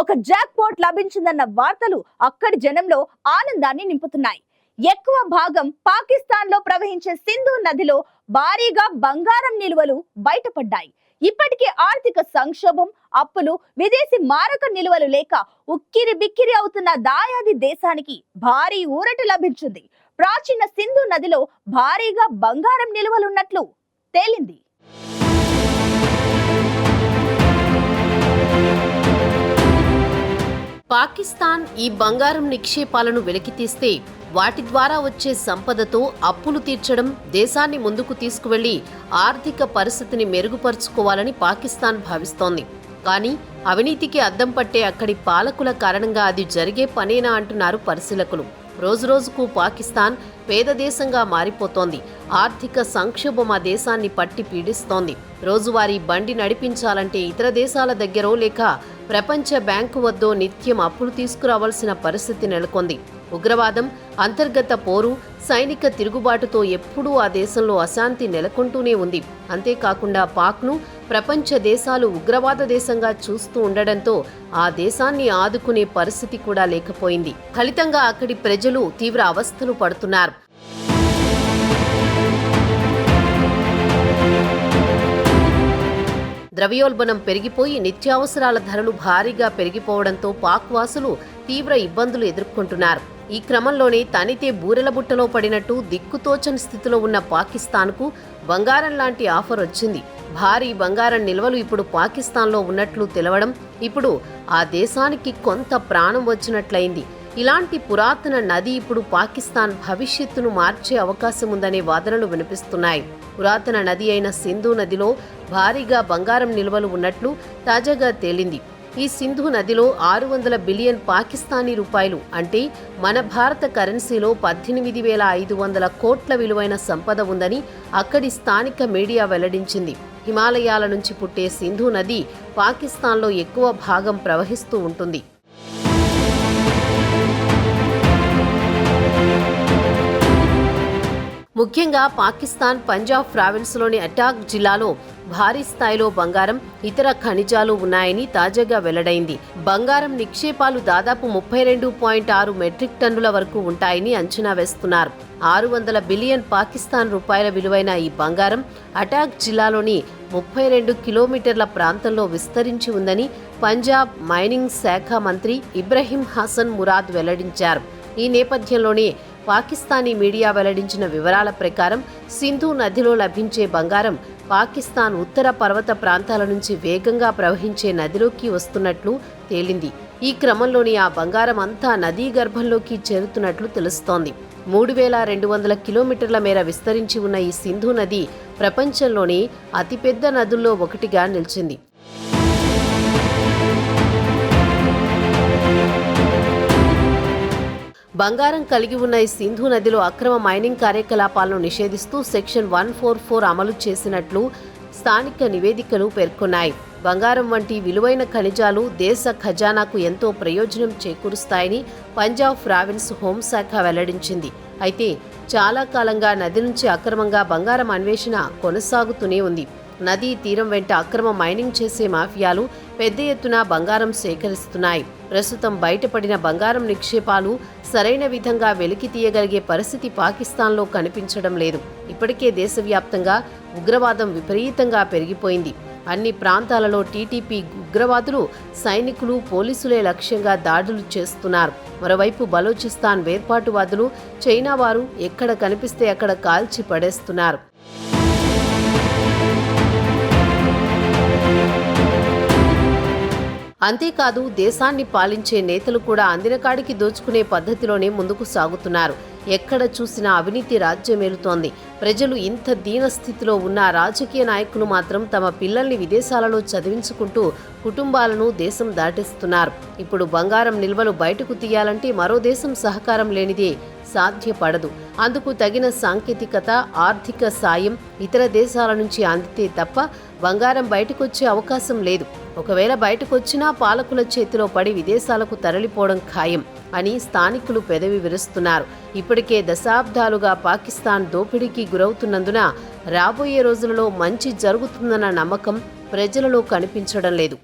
ఒక Jack pot లభించిందన్న వార్తలు అక్కడి జనంలో ఆనందాన్ని నింపుతున్నాయి. ఎక్కువ భాగం పాకిస్తాన్లో ప్రవహించే సింధు నదిలో భారీగా బంగారం నిల్వలు బయటపడ్డాయి. ఇప్పటికే ఆర్థిక సంక్షోభం అప్పులు విదేశీ మారక నిల్వలు లేక ఉక్కిరి బిక్కిరి అవుతున్న దాయాది దేశానికి భారీ ఊరట లభించింది. ప్రాచీన సింధు నదిలో భారీగా బంగారం నిల్వలున్నట్లు తేలింది. పాకిస్తాన్ ఈ బంగారం నిక్షేపాలను వెలికితీస్తే వాటి ద్వారా వచ్చే సంపదతో అప్పులు తీర్చడం దేశాన్ని ముందుకు తీసుకువెళ్ళి ఆర్థిక పరిస్థితిని మెరుగుపరుచుకోవాలని పాకిస్తాన్ భావిస్తోంది. కానీ అవినీతికి అద్దం పట్టే అక్కడి పాలకుల కారణంగా అది జరిగే పనేనా అంటున్నారు పరిశీలకులు. రోజురోజుకు పాకిస్తాన్ పేద దేశంగా మారిపోతోంది. ఆర్థిక సంక్షోభం ఆ దేశాన్ని పట్టి పీడిస్తోంది. రోజువారీ బండి నడిపించాలంటే ఇతర దేశాల దగ్గరో లేక ప్రపంచ బ్యాంకు వద్దో నిత్యం అప్పులు తీసుకురావాల్సిన పరిస్థితి నెలకొంది. ఉగ్రవాదం అంతర్గత పోరు సైనిక తిరుగుబాటుతో ఎప్పుడూ ఆ దేశంలో అశాంతి నెలకొంటూనే ఉంది. అంతేకాకుండా పాక్ను ప్రపంచ దేశాలు ఉగ్రవాద దేశంగా చూస్తూ ఉండడంతో ఆ దేశాన్ని ఆదుకునే పరిస్థితి కూడా లేకపోయింది. ఫలితంగా అక్కడి ప్రజలు తీవ్ర అవస్థలు పడుతున్నారు. ద్రవ్యోల్బణం పెరిగిపోయి నిత్యావసరాల ధరలు భారీగా పెరిగిపోవడంతో పాక్ వాసులు తీవ్ర ఇబ్బందులు ఎదుర్కొంటున్నారు. ఈ క్రమంలోనే తనితే బూరెల బుట్టలో పడినట్టు దిక్కుతోచని స్థితిలో ఉన్న పాకిస్తాన్కు బంగారం లాంటి ఆఫర్ వచ్చింది. భారీ బంగారం నిల్వలు ఇప్పుడు పాకిస్తాన్లో ఉన్నట్లు తెలవడం ఇప్పుడు ఆ దేశానికి కొంత ప్రాణం వచ్చినట్లయింది. ఇలాంటి పురాతన నది ఇప్పుడు పాకిస్తాన్ భవిష్యత్తును మార్చే అవకాశం ఉందనే వాదనలు వినిపిస్తున్నాయి. పురాతన నది అయిన సింధు నదిలో భారీగా బంగారం నిల్వలు ఉన్నట్లు తాజాగా తేలింది. ఈ సింధు నదిలో ఆరు వందల బిలియన్ పాకిస్తానీ రూపాయలు అంటే మన భారత కరెన్సీలో పద్దెనిమిది వేల ఐదు వందల కోట్ల విలువైన సంపద ఉందని అక్కడి స్థానిక మీడియా వెల్లడించింది. హిమాలయాల నుంచి పుట్టే సింధు నది పాకిస్తాన్లో ఎక్కువ భాగం ప్రవహిస్తూ ఉంటుంది. ముఖ్యంగా పాకిస్తాన్ పంజాబ్ ప్రావిన్స్లోని అటాక్ జిల్లాలో భారీ స్థాయిలో బంగారం ఇతర ఖనిజాలు ఉన్నాయని తాజాగా వెల్లడైంది. బంగారం నిక్షేపాలు దాదాపు ముప్పై రెండు పాయింట్ ఆరు మెట్రిక్ టన్నుల వరకు ఉంటాయని అంచనా వేస్తున్నారు. ఆరు వందల బిలియన్ పాకిస్తాన్ రూపాయల విలువైన ఈ బంగారం అటాక్ జిల్లాలోని ముప్పై రెండు కిలోమీటర్ల ప్రాంతంలో విస్తరించి ఉందని పంజాబ్ మైనింగ్ శాఖ మంత్రి ఇబ్రహీం హసన్ మురాద్ వెల్లడించారు. ఈ నేపథ్యంలోనే పాకిస్తానీ మీడియా వెల్లడించిన వివరాల ప్రకారం సింధు నదిలో లభించే బంగారం పాకిస్తాన్ ఉత్తర పర్వత ప్రాంతాల నుంచి వేగంగా ప్రవహించే నదిలోకి వస్తున్నట్లు తేలింది. ఈ క్రమంలోని ఆ బంగారం అంతా నదీ గర్భంలోకి చేరుతున్నట్లు తెలుస్తోంది. మూడు వేల రెండు వందల కిలోమీటర్ల మేర విస్తరించి ఉన్న ఈ సింధు నది ప్రపంచంలోని అతిపెద్ద నదుల్లో ఒకటిగా నిలిచింది. బంగారం కలిగి ఉన్న ఈ సింధు నదిలో అక్రమ మైనింగ్ కార్యకలాపాలను నిషేధిస్తూ సెక్షన్ వన్ ఫోర్ ఫోర్ అమలు చేసినట్లు స్థానిక నివేదికలు పేర్కొన్నాయి. బంగారం వంటి విలువైన ఖనిజాలు దేశ ఖజానాకు ఎంతో ప్రయోజనం చేకూరుస్తాయని పంజాబ్ ప్రావిన్స్ హోంశాఖ వెల్లడించింది. అయితే చాలా కాలంగా నది నుంచి అక్రమంగా బంగారం అన్వేషణ కొనసాగుతూనే ఉంది. నదీ తీరం వెంట అక్రమ మైనింగ్ చేసే మాఫియాలు పెద్ద ఎత్తున బంగారం సేకరిస్తున్నాయి. ప్రస్తుతం బయటపడిన బంగారం నిక్షేపాలు సరైన విధంగా వెలికి తీయగలిగే పరిస్థితి పాకిస్తాన్లో కనిపించడం లేదు. ఇప్పటికే దేశవ్యాప్తంగా ఉగ్రవాదం విపరీతంగా పెరిగిపోయింది. అన్ని ప్రాంతాలలో టీటీపీ ఉగ్రవాదులు సైనికులు పోలీసులే లక్ష్యంగా దాడులు చేస్తున్నారు. మరోవైపు బలోచిస్తాన్ వేర్పాటువాదులు చైనా వారు ఎక్కడ కనిపిస్తే అక్కడ కాల్చి పడేస్తున్నారు. అంతేకాదు దేశాన్ని పాలించే నేతలు కూడా అందినకాడికి దోచుకునే పద్ధతిలోనే ముందుకు సాగుతున్నారు. ఎక్కడ చూసినా అవినీతి రాజ్యమేలుతోంది ప్రజలు ఇంత దీన స్థితిలో ఉన్న రాజకీయ నాయకులు మాత్రం తమ పిల్లల్ని విదేశాలలో చదివించుకుంటూ కుటుంబాలను దేశం దాటిస్తున్నారు. ఇప్పుడు బంగారం నిల్వలు బయటకు తీయాలంటే మరో దేశం సహకారం లేనిదే సాధ్యపడదు. అందుకు తగిన సాంకేతికత ఆర్థిక సాయం ఇతర దేశాల నుంచి అందితే తప్ప బంగారం బయటకొచ్చే అవకాశం లేదు. ఒకవేళ బయటకొచ్చినా పాలకుల చేతిలో పడి విదేశాలకు తరలిపోవడం ఖాయం అని స్థానికులు పెదవి విరుస్తున్నారు. ఇప్పటికే దశాబ్దాలుగా పాకిస్తాన్ దోపిడీకి గురవుతున్నందున రాబోయే రోజులలో మంచి జరుగుతుందన్న నమ్మకం ప్రజలలో కనిపించడం లేదు.